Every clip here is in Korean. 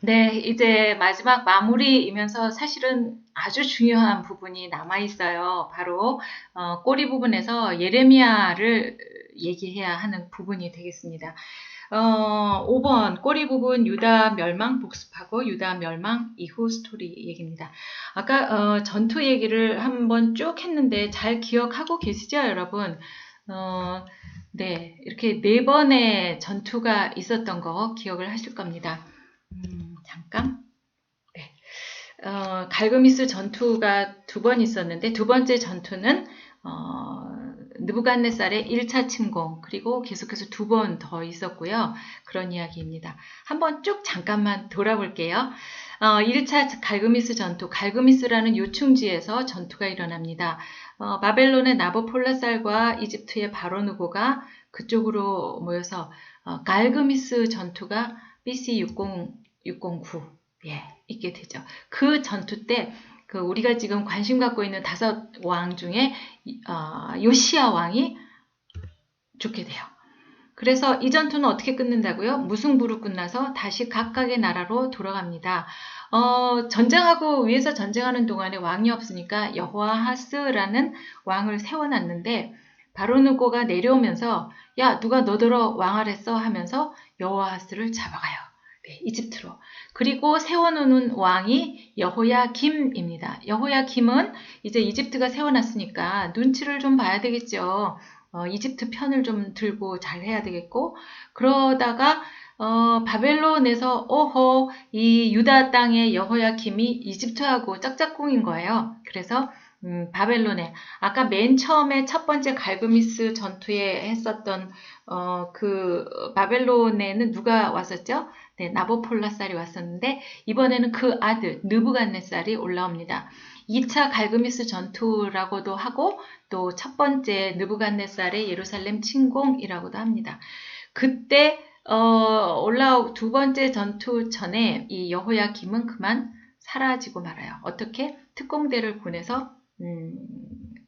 네, 이제 마지막 마무리이면서 사실은 아주 중요한 부분이 남아 있어요. 바로 어, 꼬리 부분에서 예레미야를 얘기해야 하는 부분이 되겠습니다. 어, 5번 꼬리 부분 유다 멸망 복습하고 유다 멸망 이후 스토리 얘기입니다. 아까 어, 전투 얘기를 한번 쭉 했는데 잘 기억하고 계시죠, 여러분? 어, 네, 이렇게 네 번의 전투가 있었던 거 기억을 하실 겁니다. 음, 잠깐. 네. 어, 갈그미스 전투가 두 번 있었는데 두 번째 전투는 어, 느부갓네살의 1차 침공 그리고 계속해서 두 번 더 있었고요. 그런 이야기입니다. 한번 쭉 잠깐만 돌아볼게요. 어, 1차 갈그미스 전투, 갈그미스라는 요충지에서 전투가 일어납니다. 어, 바벨론의 나보폴라살과 이집트의 바로누고가 그쪽으로 모여서 어, 갈그미스 전투가 BC 60, 609 예, 있게 되죠. 그 전투 때 그 우리가 지금 관심 갖고 있는 다섯 왕 중에 어, 요시아 왕이 죽게 돼요. 그래서 이 전투는 어떻게 끝낸다고요? 무승부로 끝나서 다시 각각의 나라로 돌아갑니다. 어, 전쟁하고 위에서 전쟁하는 동안에 왕이 없으니까 여호아하스라는 왕을 세워놨는데 바로누고가 내려오면서 야 누가 너더러 왕하랬어 하면서 여호아하스를 잡아가요. 네, 이집트로. 그리고 세워놓는 왕이 여호야 김입니다. 여호야 김은 이제 이집트가 세워놨으니까 눈치를 좀 봐야 되겠죠. 어, 이집트 편을 좀 들고 잘 해야 되겠고 그러다가 어, 바벨론에서 오호 이 유다 땅의 여호야 김이 이집트하고 짝짝꿍인 거예요. 그래서 음, 바벨론에 아까 맨 처음에 첫 번째 갈그미스 전투에 했었던 어, 그 바벨론에는 누가 왔었죠? 네, 나보폴라살이 왔었는데 이번에는 그 아들 느부갓네살이 올라옵니다. 2차 갈그미스 전투라고도 하고 또 첫 번째 느부갓네살의 예루살렘 침공이라고도 합니다. 그때 어, 올라오 두 번째 전투 전에 이 여호야김은 그만 사라지고 말아요. 어떻게 특공대를 보내서 음,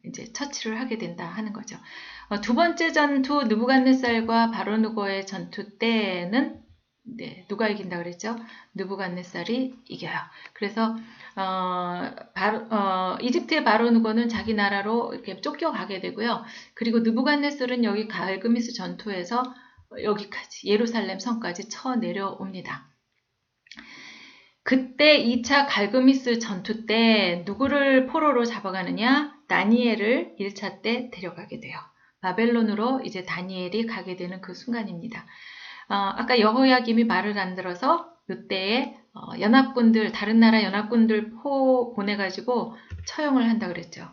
이제 처치를 하게 된다 하는 거죠. 어, 두 번째 전투 느부갓네살과 바로누고의 전투 때는 네, 누가 이긴다 그랬죠? 느부갓네살이 이겨요. 그래서 어, 바로, 어, 이집트의 바로누고는 자기 나라로 이렇게 쫓겨가게 되고요. 그리고 느부갓네살은 여기 갈그미스 전투에서 여기까지 예루살렘 성까지 쳐 내려옵니다. 그때 2차 갈그미스 전투 때 누구를 포로로 잡아가느냐? 다니엘을 1차 때 데려가게 돼요. 바벨론으로 이제 다니엘이 가게 되는 그 순간입니다. 어, 아까 여호야김이 말을 안 들어서 이때에 어, 연합군들 다른 나라 연합군들 포 보내가지고 처형을 한다 그랬죠.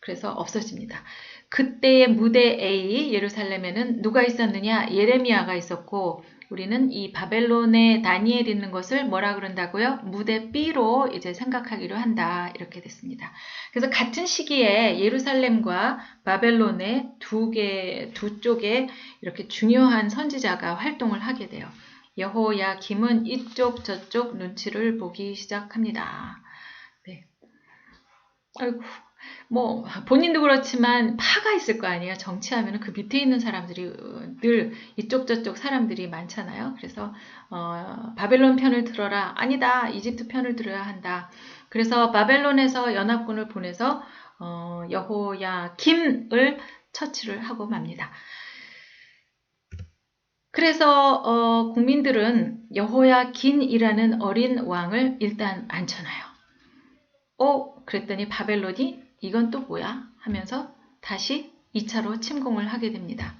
그래서 없어집니다. 그때의 무대 A 예루살렘에는 누가 있었느냐? 예레미야가 있었고 우리는 이 바벨론에 다니엘 있는 것을 뭐라 그런다고요? 무대 B로 이제 생각하기로 한다. 이렇게 됐습니다. 그래서 같은 시기에 예루살렘과 바벨론의 두 개, 두 쪽에 이렇게 중요한 선지자가 활동을 하게 돼요. 여호야 김은 이쪽 저쪽 눈치를 보기 시작합니다. 네. 아이고, 뭐 본인도 그렇지만 파가 있을 거 아니에요. 정치하면 그 밑에 있는 사람들이 늘 이쪽 저쪽 사람들이 많잖아요. 그래서 어, 바벨론 편을 들어라. 아니다. 이집트 편을 들어야 한다. 그래서 바벨론에서 연합군을 보내서 어, 여호야 김을 처치를 하고 맙니다. 그래서 어, 국민들은 여호야 긴이라는 어린 왕을 일단 앉혀놔요. 어, 그랬더니 바벨론이 이건 또 뭐야? 하면서 다시 2차로 침공을 하게 됩니다.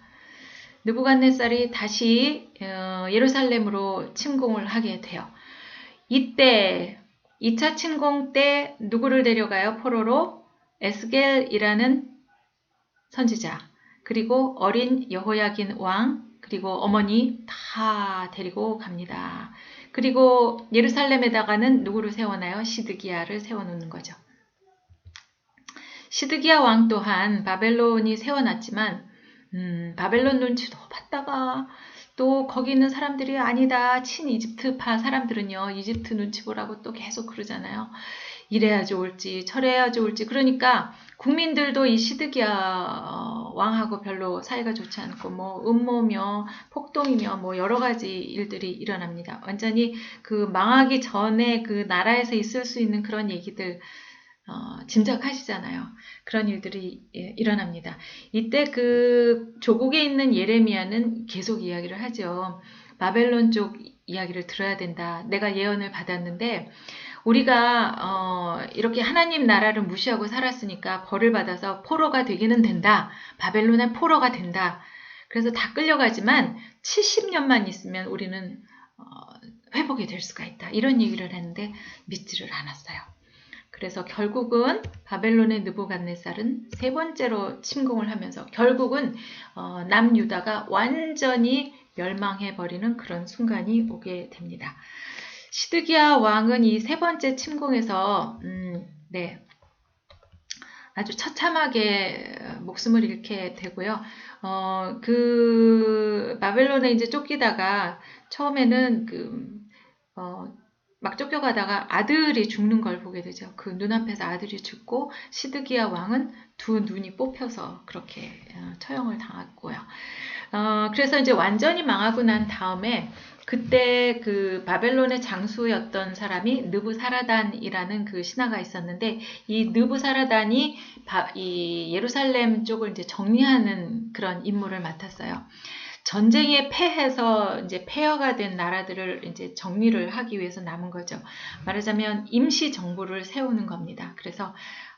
느부갓네살이 다시 어, 예루살렘으로 침공을 하게 돼요. 이때 2차 침공 때 누구를 데려가요? 포로로 에스겔이라는 선지자 그리고 어린 여호야긴 왕 그리고 어머니 다 데리고 갑니다. 그리고 예루살렘에다가는 누구를 세워나요? 시드기야를 세워놓는 거죠. 시드기야 왕 또한 바벨론이 세워놨지만 음, 바벨론 눈치도 봤다가 또 거기 있는 사람들이 아니다 친 이집트파 사람들은요 이집트 눈치 보라고 또 계속 그러잖아요. 이래야 좋을지 저래야 좋을지 그러니까 국민들도 이 시드기야 어, 왕하고 별로 사이가 좋지 않고 뭐 음모며 폭동이며 뭐 여러 가지 일들이 일어납니다. 완전히 그 망하기 전에 그 나라에서 있을 수 있는 그런 얘기들 어, 짐작하시잖아요. 그런 일들이 예, 일어납니다. 이때 그 조국에 있는 예레미야는 계속 이야기를 하죠. 바벨론 쪽 이야기를 들어야 된다. 내가 예언을 받았는데 우리가 어, 이렇게 하나님 나라를 무시하고 살았으니까 벌을 받아서 포로가 되기는 된다. 바벨론의 포로가 된다. 그래서 다 끌려가지만 70년만 있으면 우리는 어, 회복이 될 수가 있다. 이런 얘기를 했는데 믿지를 않았어요. 그래서 결국은 바벨론의 느부갓네살은 세 번째로 침공을 하면서 결국은 어, 남유다가 완전히 멸망해 버리는 그런 순간이 오게 됩니다. 시드기야 왕은 이 세 번째 침공에서 음, 네, 아주 처참하게 목숨을 잃게 되고요. 어, 그 바벨론에 이제 쫓기다가 처음에는 그 어, 막 쫓겨가다가 아들이 죽는 걸 보게 되죠. 그 눈앞에서 아들이 죽고 시드기야 왕은 두 눈이 뽑혀서 그렇게 어, 처형을 당했고요. 어, 그래서 이제 완전히 망하고 난 다음에 그때 그 바벨론의 장수였던 사람이 느부사라단이라는 그 신하가 있었는데 이 느부사라단이 바, 이 예루살렘 쪽을 이제 정리하는 그런 임무를 맡았어요. 전쟁에 패해서 이제 폐허가 된 나라들을 이제 정리를 하기 위해서 남은 거죠. 말하자면 임시 정부를 세우는 겁니다. 그래서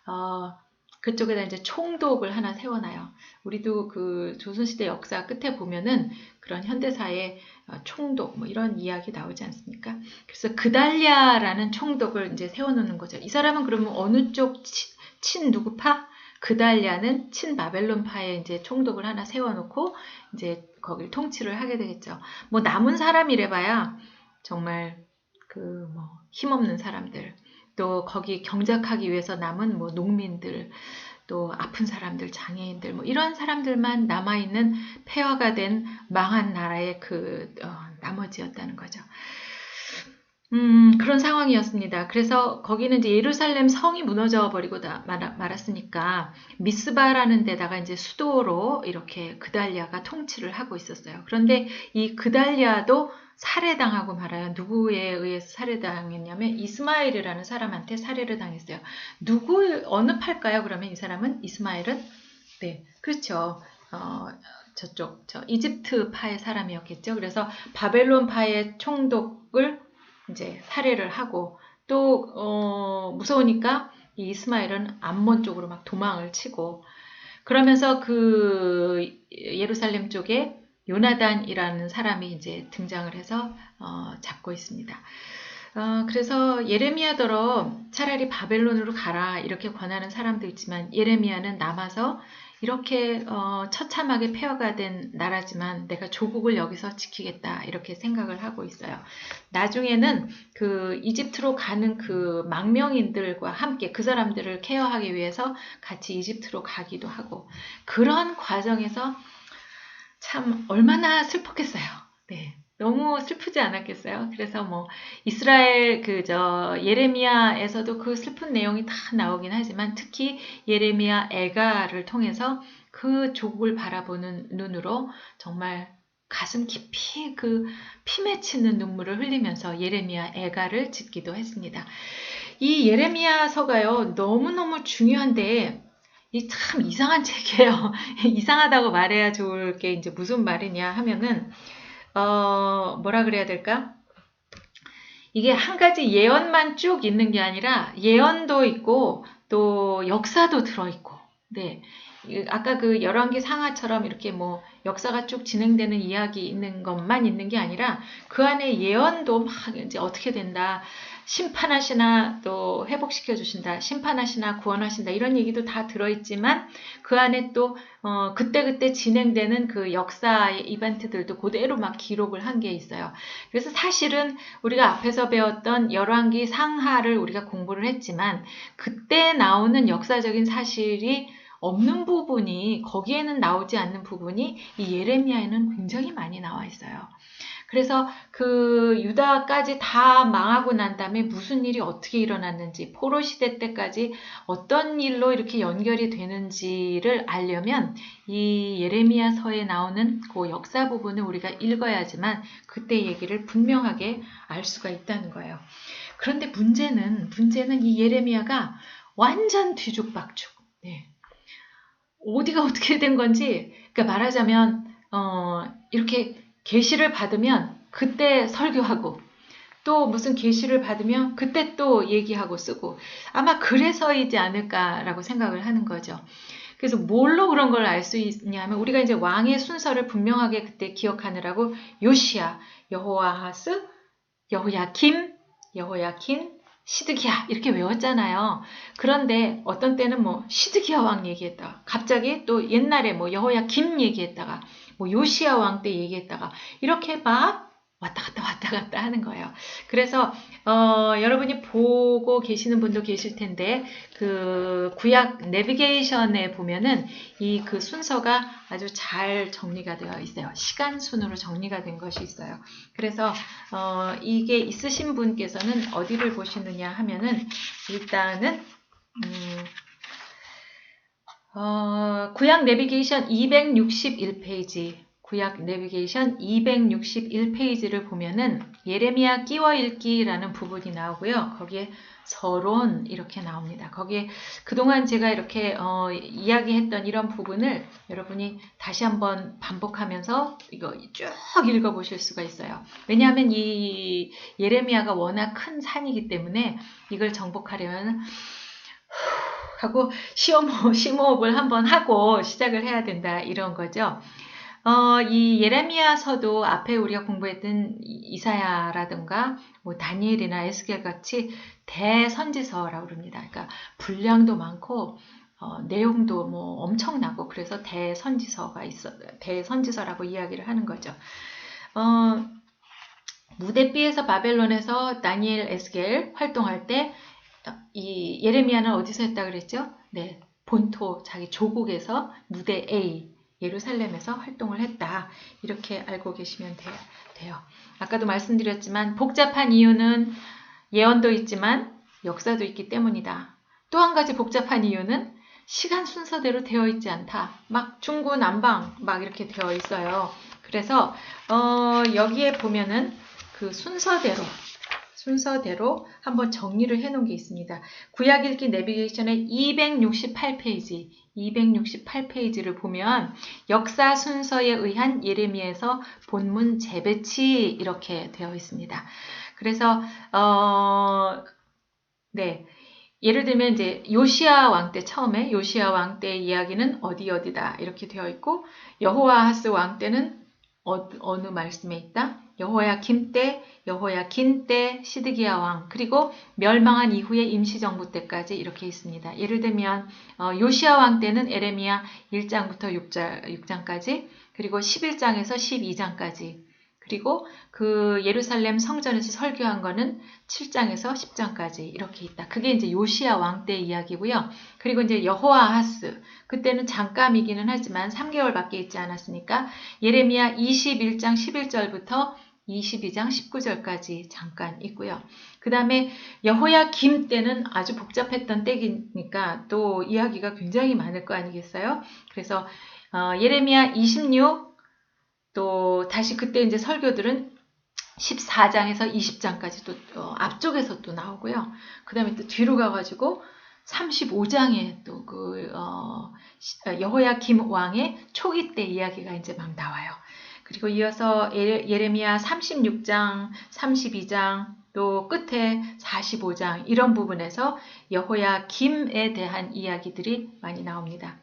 어, 그쪽에다 이제 총독을 하나 세워놔요. 우리도 그 조선시대 역사 끝에 보면은 그런 현대사의 어, 총독 뭐 이런 이야기 나오지 않습니까? 그래서 그달리아라는 총독을 이제 세워놓는 거죠. 이 사람은 그러면 어느 쪽 친 누구 파? 그달리아는 친 바벨론파의 이제 총독을 하나 세워놓고 이제 거길 통치를 하게 되겠죠. 뭐 남은 사람이래봐야 정말 그 뭐 힘없는 사람들 또 거기 경작하기 위해서 남은 뭐 농민들 또 아픈 사람들, 장애인들, 뭐 이런 사람들만 남아 있는 폐허가 된 망한 나라의 그 어, 나머지였다는 거죠. 음, 그런 상황이었습니다. 그래서 거기는 이제 예루살렘 성이 무너져 버리고 말았으니까 미스바라는 데다가 이제 수도로 이렇게 그달리아가 통치를 하고 있었어요. 그런데 이 그달리아도 살해당하고 말아요. 누구에 의해서 살해당했냐면 이스마엘이라는 사람한테 살해를 당했어요. 누구 어느 팔까요? 그러면 이 사람은 이스마엘은 네 그렇죠. 어, 저쪽 저 이집트 파의 사람이었겠죠. 그래서 바벨론 파의 총독을 이제 살해를 하고 또 어, 무서우니까 이 이스마엘은 암몬 쪽으로 막 도망을 치고 그러면서 그 예루살렘 쪽에 요나단이라는 사람이 이제 등장을 해서 어, 잡고 있습니다. 어, 그래서 예레미야더러 차라리 바벨론으로 가라 이렇게 권하는 사람도 있지만 예레미야는 남아서 이렇게 어, 처참하게 폐허가 된 나라지만 내가 조국을 여기서 지키겠다 이렇게 생각을 하고 있어요. 나중에는 그 이집트로 가는 그 망명인들과 함께 그 사람들을 케어하기 위해서 같이 이집트로 가기도 하고 그런 과정에서 참 얼마나 슬펐겠어요. 네. 너무 슬프지 않았겠어요? 그래서 뭐 이스라엘 그 저 예레미야에서도 그 슬픈 내용이 다 나오긴 하지만 특히 예레미야 애가를 통해서 그 족을 바라보는 눈으로 정말 가슴 깊이 그 피 맺히는 눈물을 흘리면서 예레미야 애가를 짓기도 했습니다. 이 예레미야서가요 너무너무 중요한데 이 참 이상한 책이에요. 이상하다고 말해야 좋을 게 이제 무슨 말이냐 하면은 어, 뭐라 그래야 될까? 이게 한 가지 예언만 쭉 있는 게 아니라 예언도 있고 또 역사도 들어있고, 네. 아까 그 열왕기 상하처럼 이렇게 뭐 역사가 쭉 진행되는 이야기 있는 것만 있는 게 아니라 그 안에 예언도 막 이제 어떻게 된다. 심판하시나 또 회복시켜 주신다, 심판하시나 구원하신다 이런 얘기도 다 들어있지만 그 안에 또 어, 그때그때 진행되는 그 역사의 이벤트들도 그대로 막 기록을 한 게 있어요. 그래서 사실은 우리가 앞에서 배웠던 열왕기 상하를 우리가 공부를 했지만 그때 나오는 역사적인 사실이 없는 부분이 거기에는 나오지 않는 부분이 이 예레미야에는 굉장히 많이 나와 있어요. 그래서 그 유다까지 다 망하고 난 다음에 무슨 일이 어떻게 일어났는지 포로 시대 때까지 어떤 일로 이렇게 연결이 되는지를 알려면 이 예레미야서에 나오는 그 역사 부분을 우리가 읽어야지만 그때 얘기를 분명하게 알 수가 있다는 거예요. 그런데 문제는 문제는 이 예레미야가 완전 뒤죽박죽. 네. 어디가 어떻게 된 건지 그러니까 말하자면 어, 이렇게 계시를 받으면 그때 설교하고 또 무슨 계시를 받으면 그때 또 얘기하고 쓰고 아마 그래서이지 않을까라고 생각을 하는 거죠. 그래서 뭘로 그런 걸 알 수 있냐면 우리가 이제 왕의 순서를 분명하게 그때 기억하느라고 요시야, 여호와하스, 여호야킴, 여호야킨, 시드기야 이렇게 외웠잖아요. 그런데 어떤 때는 뭐 시드기야 왕 얘기했다가 갑자기 또 옛날에 뭐 여호야 김 얘기했다가 뭐 요시야 왕 때 얘기했다가 이렇게 막 왔다 갔다 왔다 갔다 하는 거예요. 그래서 어, 여러분이 보고 계시는 분도 계실 텐데 그 구약 내비게이션에 보면은 이 그 순서가 아주 잘 정리가 되어 있어요. 시간 순으로 정리가 된 것이 있어요. 그래서 어, 이게 있으신 분께서는 어디를 보시느냐 하면은 일단은 음, 어, 구약 내비게이션 261페이지 구약 내비게이션 261페이지를 보면은 예레미야 끼워 읽기라는 부분이 나오고요. 거기에 서론 이렇게 나옵니다. 거기에 그동안 제가 이렇게 어, 이야기했던 이런 부분을 여러분이 다시 한번 반복하면서 이거 쭉 읽어 보실 수가 있어요. 왜냐하면 이 예레미야가 워낙 큰 산이기 때문에 이걸 정복하려면 하고 시험호, 심호흡을 한번 하고 시작을 해야 된다 이런 거죠. 어, 이 예레미야서도 앞에 우리가 공부했던 이사야라든가 뭐 다니엘이나 에스겔 같이 대선지서라고 그럽니다. 그러니까 분량도 많고 어, 내용도 뭐 엄청나고 그래서 대선지서가 있어 대선지서라고 이야기를 하는 거죠. 어, 무대비에서 바벨론에서 다니엘 에스겔 활동할 때 이 예레미야는 어디서 했다 그랬죠? 네, 본토 자기 조국에서 무대 A 예루살렘에서 활동을 했다. 이렇게 알고 계시면 돼요. 아까도 말씀드렸지만 복잡한 이유는 예언도 있지만 역사도 있기 때문이다. 또 한 가지 복잡한 이유는 시간 순서대로 되어 있지 않다. 막 중구 남방 막 이렇게 되어 있어요. 그래서 어, 여기에 보면은 그 순서대로 순서대로 한번 정리를 해 놓은 게 있습니다. 구약 읽기 내비게이션의 268페이지 268페이지를 보면 역사 순서에 의한 예레미야에서 본문 재배치 이렇게 되어 있습니다. 그래서 어, 네. 예를 들면 이제 요시아 왕 때 처음에 요시아 왕 때 이야기는 어디 어디다 이렇게 되어 있고 여호와하스 왕 때는 어, 어느 말씀에 있다? 여호야김 때, 여호야긴 때, 시드기야 왕, 그리고 멸망한 이후의 임시정부 때까지 이렇게 있습니다. 예를 들면 어, 요시아 왕 때는 에레미야 1장부터 6장, 까지 그리고 11장에서 12장까지, 그리고 그 예루살렘 성전에서 설교한 거는 7장에서 10장까지 이렇게 있다. 그게 이제 요시아 왕때 이야기고요. 그리고 이제 여호아하스 그때는 잠깐이기는 하지만 3개월밖에 있지 않았으니까 예레미야 21장 11절부터 22장 19절까지 잠깐 있고요. 그 다음에 여호야 김 때는 아주 복잡했던 때니까 또 이야기가 굉장히 많을 거 아니겠어요? 그래서 어, 예레미야 26, 또 다시 그때 이제 설교들은 14장에서 20장까지 또 어, 앞쪽에서 또 나오고요. 그 다음에 또 뒤로 가가지고 35장에 또 그 어, 여호야 김 왕의 초기 때 이야기가 이제 막 나와요. 그리고 이어서 예레미야 36장, 32장, 또 끝에 45장 이런 부분에서 여호야 김에 대한 이야기들이 많이 나옵니다.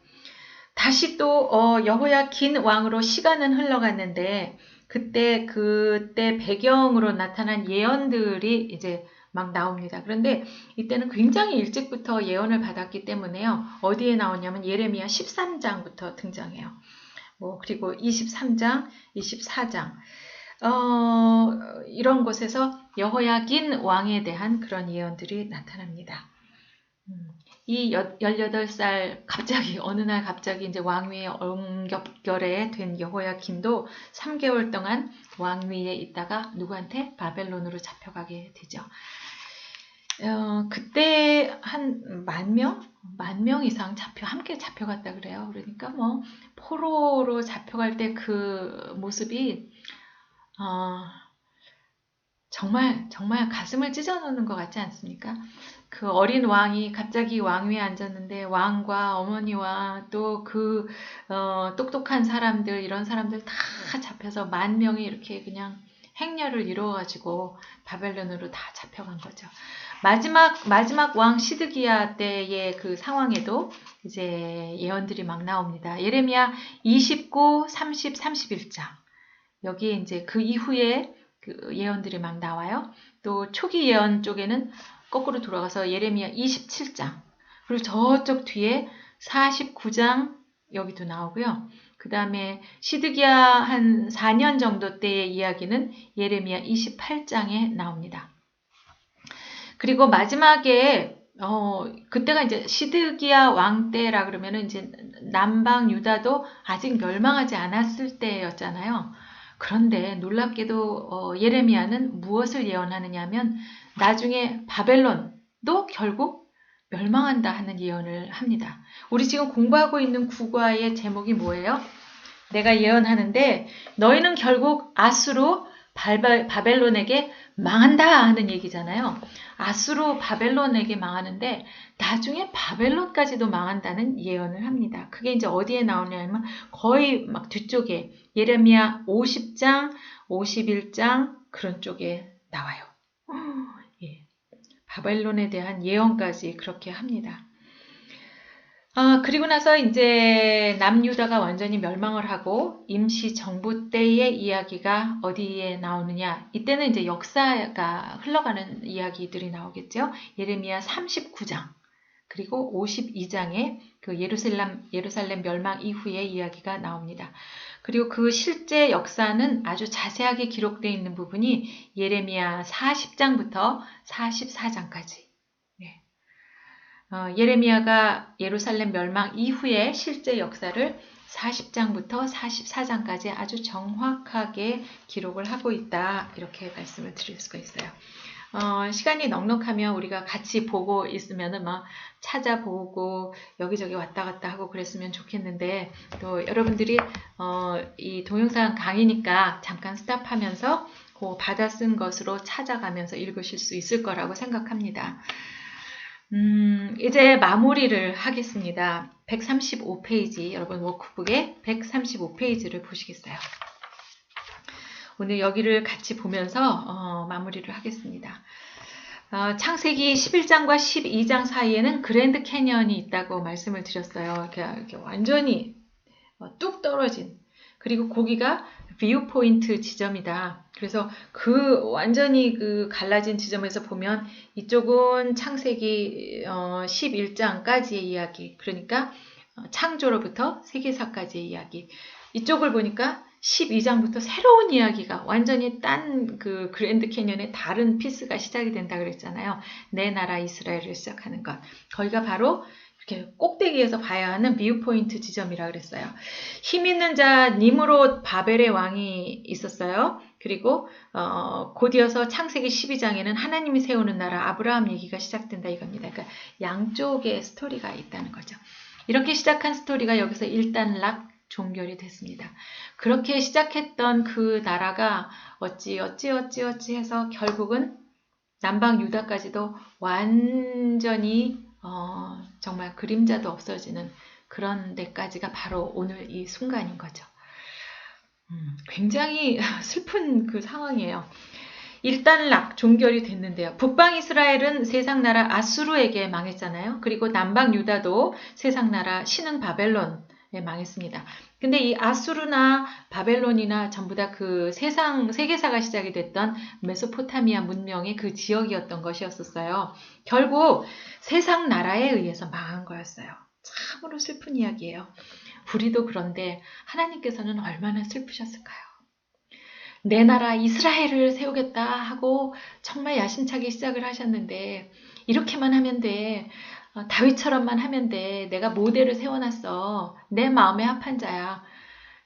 다시 또 어, 여호야 긴 왕으로 시간은 흘러갔는데 그때 그때 배경으로 나타난 예언들이 이제 막 나옵니다. 그런데 이때는 굉장히 일찍부터 예언을 받았기 때문에요. 어디에 나오냐면 예레미야 13장부터 등장해요. 뭐 그리고 23장, 24장 어, 이런 곳에서 여호야긴 왕에 대한 그런 예언들이 나타납니다. 음, 이 18살 갑자기 어느 날 갑자기 이제 왕위에 엉겹결에 된 여호야김도 3개월 동안 왕위에 있다가 누구한테 바벨론으로 잡혀가게 되죠. 어, 그때 한 만 명? 만 명 이상 잡혀, 함께 잡혀갔다 그래요. 그러니까 뭐, 포로로 잡혀갈 때 그 모습이, 어, 정말, 정말 가슴을 찢어놓는 것 같지 않습니까? 그 어린 왕이 갑자기 왕위에 앉았는데 왕과 어머니와 또그 어, 똑똑한 사람들 이런 사람들 다 잡혀서 만 명이 이렇게 그냥 행렬을 이루어가지고 바벨론으로 다 잡혀간 거죠. 마지막 마지막 왕 시드기야 때의 그 상황에도 이제 예언들이 막 나옵니다. 예레미야 29, 30, 31장 여기에 이제 그 이후에 그 예언들이 막 나와요. 또 초기 예언 쪽에는 거꾸로 돌아가서 예레미야 27장 그리고 저쪽 뒤에 49장 여기도 나오고요. 그 다음에 시드기야 한 4년 정도 때의 이야기는 예레미야 28장에 나옵니다. 그리고 마지막에 어 그때가 이제 시드기야 왕 때라 그러면은 이제 남방 유다도 아직 멸망하지 않았을 때였잖아요. 그런데 놀랍게도 어, 예레미야는 무엇을 예언하느냐면 나중에 바벨론도 결국 멸망한다 하는 예언을 합니다. 우리 지금 공부하고 있는 국가의 제목이 뭐예요? 내가 예언하는데 너희는 결국 아수로 바벨론에게 망한다 하는 얘기잖아요. 아수로 바벨론에게 망하는데 나중에 바벨론까지도 망한다는 예언을 합니다. 그게 이제 어디에 나오냐면 거의 막 뒤쪽에 예레미야 50장, 51장 그런 쪽에 나와요. 예. 바벨론에 대한 예언까지 그렇게 합니다. 아, 그리고 나서 이제 남유다가 완전히 멸망을 하고 임시 정부 때의 이야기가 어디에 나오느냐? 이때는 이제 역사가 흘러가는 이야기들이 나오겠죠. 예레미야 39장 그리고 52장에 그 예루살렘 예루살렘 멸망 이후의 이야기가 나옵니다. 그리고 그 실제 역사는 아주 자세하게 기록되어 있는 부분이 예레미야 40장부터 44장까지 어, 예레미야가 예루살렘 멸망 이후의 실제 역사를 40장부터 44장까지 아주 정확하게 기록을 하고 있다. 이렇게 말씀을 드릴 수가 있어요. 어, 시간이 넉넉하면 우리가 같이 보고 있으면은 막 찾아보고 여기저기 왔다 갔다 하고 그랬으면 좋겠는데 또 여러분들이 어, 이 동영상 강의니까 잠깐 스탑하면서 그 받아 쓴 것으로 찾아가면서 읽으실 수 있을 거라고 생각합니다. 음, 이제 마무리를 하겠습니다. 135페이지, 여러분 워크북의 135페이지를 보시겠어요? 오늘 여기를 같이 보면서 어, 마무리를 하겠습니다. 어, 창세기 11장과 12장 사이에는 그랜드 캐년이 있다고 말씀을 드렸어요. 이렇게, 이렇게 완전히 어, 뚝 떨어진 그리고 거기가 뷰 포인트 지점이다. 그래서 그 완전히 그 갈라진 지점에서 보면 이쪽은 창세기 11장까지의 어, 이야기. 그러니까 어, 창조로부터 세계사까지의 이야기. 이쪽을 보니까 12장부터 새로운 이야기가 완전히 딴 그 그랜드 캐년의 다른 피스가 시작이 된다 그랬잖아요. 내 나라 이스라엘을 시작하는 것. 거기가 바로 이렇게 꼭대기에서 봐야 하는 뷰 포인트 지점이라 그랬어요. 힘 있는 자 니무롯 바벨의 왕이 있었어요. 그리고 어, 곧이어서 창세기 12장에는 하나님이 세우는 나라 아브라함 얘기가 시작된다 이겁니다. 그러니까 양쪽의 스토리가 있다는 거죠. 이렇게 시작한 스토리가 여기서 일단락 종결이 됐습니다. 그렇게 시작했던 그 나라가 어찌 어찌 어찌 어찌 해서 결국은 남방 유다까지도 완전히 어, 정말 그림자도 없어지는 그런 데까지가 바로 오늘 이 순간인 거죠. 음, 굉장히 슬픈 그 상황이에요. 일단락 종결이 됐는데요. 북방 이스라엘은 세상 나라 아수르에게 망했잖아요. 그리고 남방 유다도 세상 나라 신흥 바벨론 에 망했습니다. 근데 이 아수르나 바벨론이나 전부 다 그 세상 세계사가 시작이 됐던 메소포타미아 문명의 그 지역이었던 것이었었어요. 결국 세상 나라에 의해서 망한 거였어요. 참으로 슬픈 이야기예요. 우리도 그런데 하나님께서는 얼마나 슬프셨을까요? 내 나라 이스라엘을 세우겠다 하고 정말 야심차게 시작을 하셨는데 이렇게만 하면 돼. 어, 다윗처럼만 하면 돼. 내가 모델을 세워놨어. 내 마음에 합한 자야.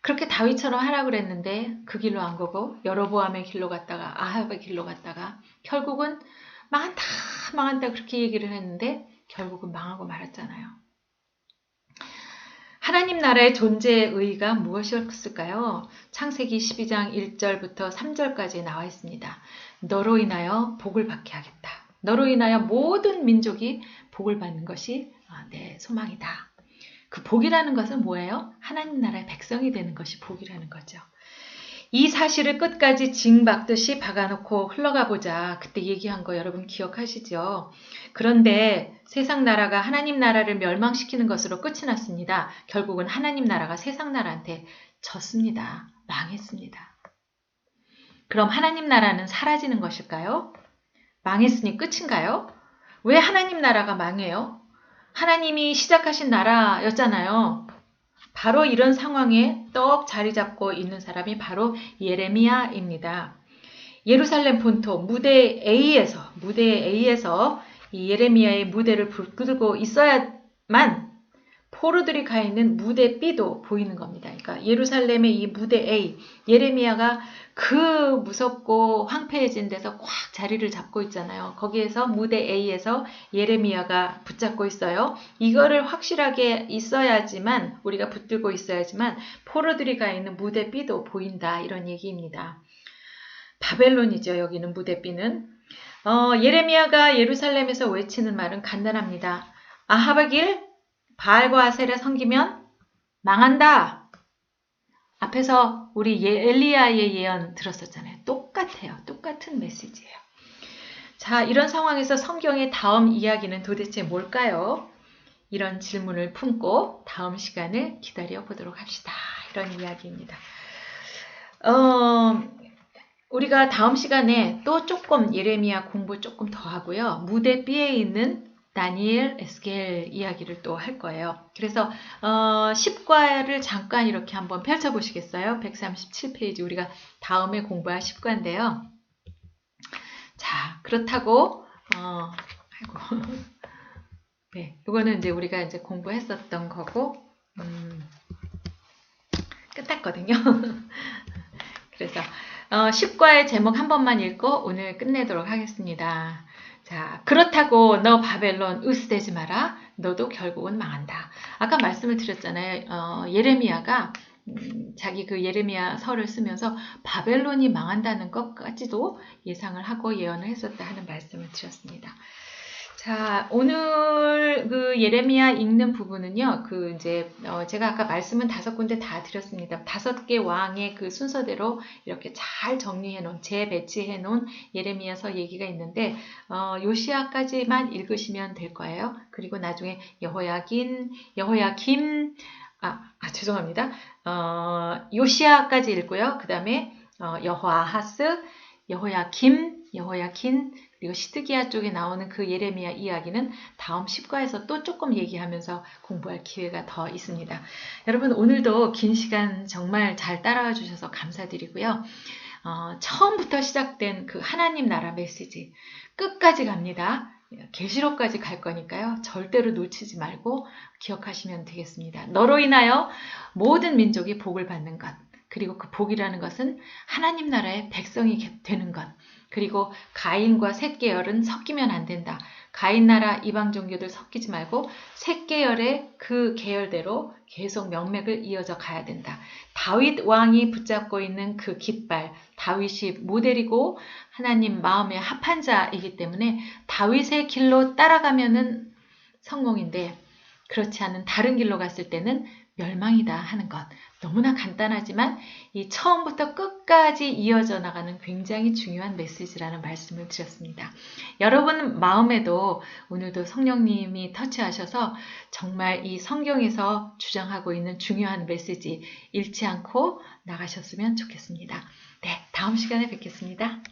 그렇게 다윗처럼 하라 그랬는데 그 길로 안 가고 여로보암의 길로 갔다가 아합의 길로 갔다가 결국은 망한다 망한다 그렇게 얘기를 했는데 결국은 망하고 말았잖아요. 하나님 나라의 존재의 의의가 무엇이었을까요? 창세기 12장 1절부터 3절까지 나와 있습니다. 너로 인하여 복을 받게 하겠다. 너로 인하여 모든 민족이 복을 받는 것이 아, 내 소망이다. 그 복이라는 것은 뭐예요? 하나님 나라의 백성이 되는 것이 복이라는 거죠. 이 사실을 끝까지 징박듯이 박아놓고 흘러가 보자. 그때 얘기한 거 여러분 기억하시죠? 그런데 세상 나라가 하나님 나라를 멸망시키는 것으로 끝이 났습니다. 결국은 하나님 나라가 세상 나라한테 졌습니다. 망했습니다. 그럼 하나님 나라는 사라지는 것일까요? 망했으니 끝인가요? 왜 하나님 나라가 망해요? 하나님이 시작하신 나라였잖아요. 바로 이런 상황에 떡 자리 잡고 있는 사람이 바로 예레미야입니다. 예루살렘 본토 무대 A에서 무대 A에서 이 예레미야의 무대를 불끄고 있어야만 포로들이 가 있는 무대 B도 보이는 겁니다. 그러니까 예루살렘의 이 무대 A, 예레미야가 그 무섭고 황폐해진 데서 꽉 자리를 잡고 있잖아요. 거기에서 무대 A에서 예레미야가 붙잡고 있어요. 이거를 확실하게 있어야지만 우리가 붙들고 있어야지만 포로들이 가 있는 무대 B도 보인다 이런 얘기입니다. 바벨론이죠. 여기는 무대 B는 어, 예레미야가 예루살렘에서 외치는 말은 간단합니다. 아하바길 바알과 아셀에 섬기면 망한다. 앞에서 우리 예, 엘리야의 예언 들었었잖아요. 똑같아요. 똑같은 메시지예요. 자, 이런 상황에서 성경의 다음 이야기는 도대체 뭘까요? 이런 질문을 품고 다음 시간을 기다려 보도록 합시다. 이런 이야기입니다. 어, 우리가 다음 시간에 또 조금 예레미야 공부 조금 더 하고요. 무대 B에 있는 다니엘, 에스겔 이야기를 또 할 거예요. 그래서 어, 10과를 잠깐 이렇게 한번 펼쳐보시겠어요? 137페이지 우리가 다음에 공부할 10과인데요. 자, 그렇다고 어, 아이고. 네, 이거는 이제 우리가 이제 공부했었던 거고 음, 끝났거든요. 그래서 어, 10과의 제목 한 번만 읽고 오늘 끝내도록 하겠습니다. 자, 그렇다고 너 바벨론 으스대지 마라. 너도 결국은 망한다. 아까 말씀을 드렸잖아요. 어, 예레미야가 음, 자기 그 예레미야 설을 쓰면서 바벨론이 망한다는 것까지도 예상을 하고 예언을 했었다 하는 말씀을 드렸습니다. 자, 오늘 그 예레미야 읽는 부분은요, 그 이제, 어 제가 아까 말씀은 다섯 군데 다 드렸습니다. 다섯 개 왕의 그 순서대로 이렇게 잘 정리해 놓은, 재배치해 놓은 예레미야서 얘기가 있는데, 어, 요시아까지만 읽으시면 될 거예요. 그리고 나중에 여호야긴, 여호야김, 아, 아 죄송합니다. 어, 요시아까지 읽고요. 그 다음에 어, 여호아하스, 여호야김, 여호야킨, 그리고 시드기야 쪽에 나오는 그 예레미야 이야기는 다음 10과에서 또 조금 얘기하면서 공부할 기회가 더 있습니다. 여러분 오늘도 긴 시간 정말 잘 따라와 주셔서 감사드리고요. 어, 처음부터 시작된 그 하나님 나라 메시지 끝까지 갑니다. 계시록까지 갈 거니까요. 절대로 놓치지 말고 기억하시면 되겠습니다. 너로 인하여 모든 민족이 복을 받는 것. 그리고 그 복이라는 것은 하나님 나라의 백성이 되는 것. 그리고 가인과 셋 계열은 섞이면 안 된다. 가인 나라 이방 종교들 섞이지 말고 셋 계열의 그 계열대로 계속 명맥을 이어져 가야 된다. 다윗 왕이 붙잡고 있는 그 깃발, 다윗이 모델이고 하나님 마음에 합한 자이기 때문에 다윗의 길로 따라가면은 성공인데 그렇지 않은 다른 길로 갔을 때는 멸망이다 하는 것. 너무나 간단하지만 이 처음부터 끝까지 이어져 나가는 굉장히 중요한 메시지라는 말씀을 드렸습니다. 여러분 마음에도 오늘도 성령님이 터치하셔서 정말 이 성경에서 주장하고 있는 중요한 메시지 잃지 않고 나가셨으면 좋겠습니다. 네, 다음 시간에 뵙겠습니다.